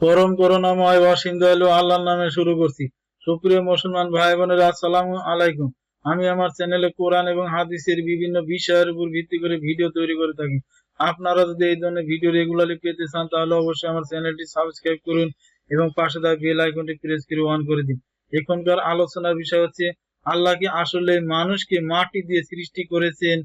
পরম করুণাময় অসীম আল্লাহর নামে শুরু করছি। সুপ্রিয় মুসলমান ভাই বোনেরা আসসালামু আলাইকুম। আমি আমার চ্যানেলে কোরআন এবং হাদিসের বিভিন্ন বিষয়ের উপর ভিত্তি করে ভিডিও তৈরি করে থাকি। আপনারা যদি এই ধরনের ভিডিও রেগুলারলি পেতে চান, তাহলে অবশ্যই আমার চ্যানেলটি সাবস্ক্রাইব করুন এবং পাশে থাকা বেল আইকনটি প্রেস করে অন করে দিন। এখনকার আলোচনার বিষয় হচ্ছে আল্লাহ কি আসলে মানুষকে মাটি দিয়ে সৃষ্টি করেছেন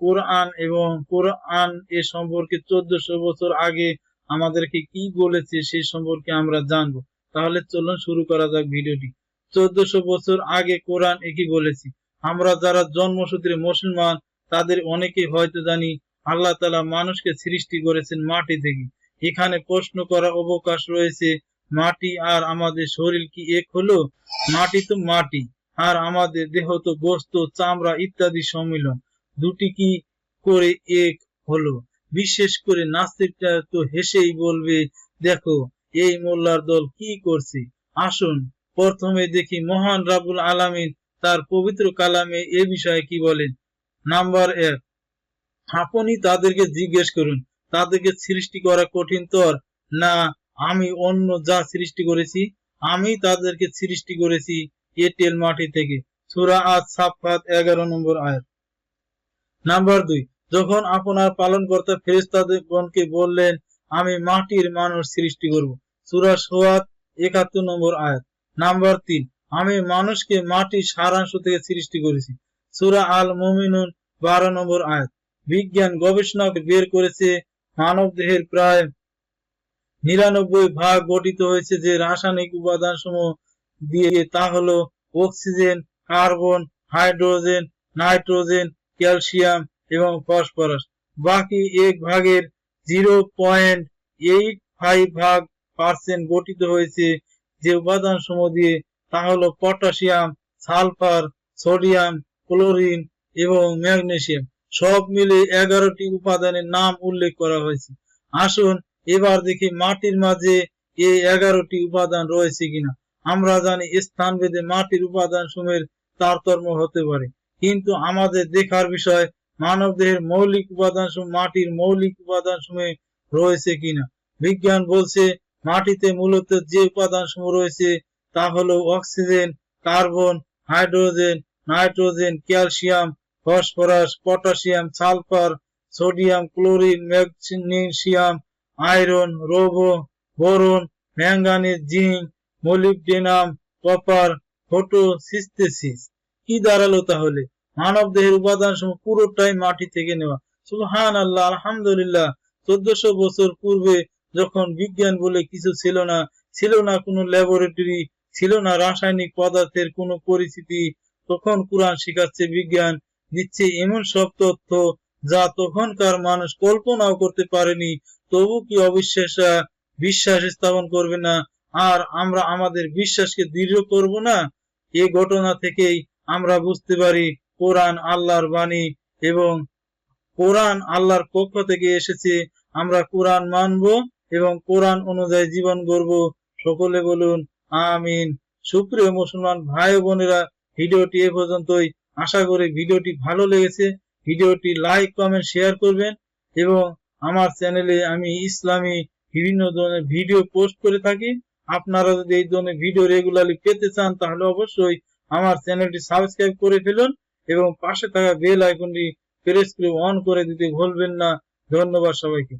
কোরআন এবং কোরআন এ সম্পর্কে চোদ্দশো বছর আগে আমাদেরকে কি বলেছে সে সম্পর্কে আমরা জানব। তাহলে চলুন শুরু করা যাক ভিডিওটি। চোদ্দশো বছর আগে কোরআন একই বলেছি? আমরা যারা জন্মসূত্রে মুসলমান, তাদের অনেকে হয়তো জানি, আল্লাহ তালা মানুষকে সৃষ্টি করেছেন মাটি থেকে। এখানে প্রশ্ন করার অবকাশ রয়েছে, মাটি আর আমাদের শরীর কি এক হলো? মাটি তো মাটি, আর আমাদের দেহ তো গোস্ত, চামড়া ইত্যাদি সম্মিলন। দুটি কি করে এক হলো? বিশেষ করে নাস্তিকরা তো হেসেই বলবে, দেখো, এই মোল্লার দল কি করছে? আসুন, প্রথমে দেখি মহান রাবুল আলামিন তার পবিত্র কালামে এ বিষয়ে কি বলেন। নাম্বার এক, আপনি তাদেরকে জিজ্ঞেস করুন, তাদেরকে সৃষ্টি করা কঠিন তর? না, আমি অন্য যা সৃষ্টি করেছি, আমি তাদেরকে সৃষ্টি করেছি এটেল মাটি থেকে। সুরা আজ সাফাত এগারো নম্বর আয়াত। নাম্বার দুই যখন আপনার পালনকর্তা ফেরেস্তাদেরগণকে বললেন, আমি মাটির মানুষ সৃষ্টি করব। সুরা সোয়াত একাত্তর নম্বর আয়াত। নাম্বার তিন, আমি মানুষকে মাটির সারাংশ থেকে সৃষ্টি করেছি। সুরা আল মুমিনুন বারো নম্বর আয়াত। বিজ্ঞান গবেষণা বের করেছে মানব দেহের প্রায় নিরানব্বই ভাগ গঠিত হয়েছে যে রাসায়নিক উপাদান সমূহ দিয়ে, তা হলো oxygen, carbon, hydrogen, nitrogen, calcium এবং ফসফরাস। বাকি এক ভাগের জিরো পয়েন্ট এইট ফাইভ ভাগ পার্সেন্ট গঠিত হয়েছে যে উপাদান সমূহ দিয়ে, তা হলো পটাশিয়াম সালফার সোডিয়াম ক্লোরিন এবং ম্যাগনেসিয়াম সব মিলে এগারোটি উপাদানের নাম উল্লেখ করা হয়েছে। আসুন এবার দেখি মাটির মাঝে এই এগারোটি উপাদান রয়েছে কিনা। আমরা জানি স্থান ভেদে মাটির উপাদান সমূহের তারতম্য হতে পারে। কিন্তু আমাদের দেখার বিষয় মানব দেহের মৌলিক উপাদান মাটির মৌলিক উপাদান সমূহে রয়েছে কিনা? বিজ্ঞান বলছে, মাটিতে মূলত যে উপাদান সমূহ রয়েছে তা হলো oxygen, carbon, hydrogen, nitrogen, calcium, phosphorus, potassium, sulphur, sodium, chlorine, magnesium, iron robo boron manganese zinc, molybdenum, copper photosynthesis কি দাঁড়াল তাহলে? মানব দেহের উপাদান সমূহ পুরোটাই মাটি থেকে নেওয়া। সুবহান আল্লাহ আলহামদুলিল্লাহ। চোদ্দশো বছর পূর্বে যখন বিজ্ঞান বলে কিছু ছিল না ছিল না কোনো ল্যাবরেটরি, ছিল না রাসায়নিক পদার্থের কোনো পরিস্থিতি, তখন কোরআন শিখাচ্ছে বিজ্ঞান দিচ্ছে এমন সব তথ্য যা তখনকার মানুষ কল্পনাও করতে পারেনি। তবু কি অবিশ্বাস বিশ্বাস স্থাপন করবে না? আর আমরা আমাদের বিশ্বাসকে দৃঢ় করব না? এ ঘটনা থেকেই আমরা বুঝতে পারি কোরআন আল্লাহর বাণী এবং কোরআন আল্লাহর পক্ষ থেকে এসেছে। আমরা কোরআন মানব এবং কোরআন অনুযায়ী জীবন গড়ব। সকলে বলুন, আমিন। সুপ্রিয় মুসলমান ভাই বোনেরা, ভিডিওটি এ পর্যন্তই। আশা করি ভিডিওটি ভালো লেগেছে। ভিডিওটি লাইক, কমেন্ট, শেয়ার করবেন এবং আমার চ্যানেলে আমি ইসলামী বিভিন্ন ধরনের ভিডিও পোস্ট করে থাকি। আপনারা যদি এই ধরনের ভিডিও রেগুলারলি পেতে চান, তাহলে অবশ্যই আমার চ্যানেলটি সাবস্ক্রাইব করে ফেলুন। এবং পাশে থাকা বেল আইকনটি প্রেস করে অন করে দিতে ভুলবেন না। ধন্যবাদ সবাইকে।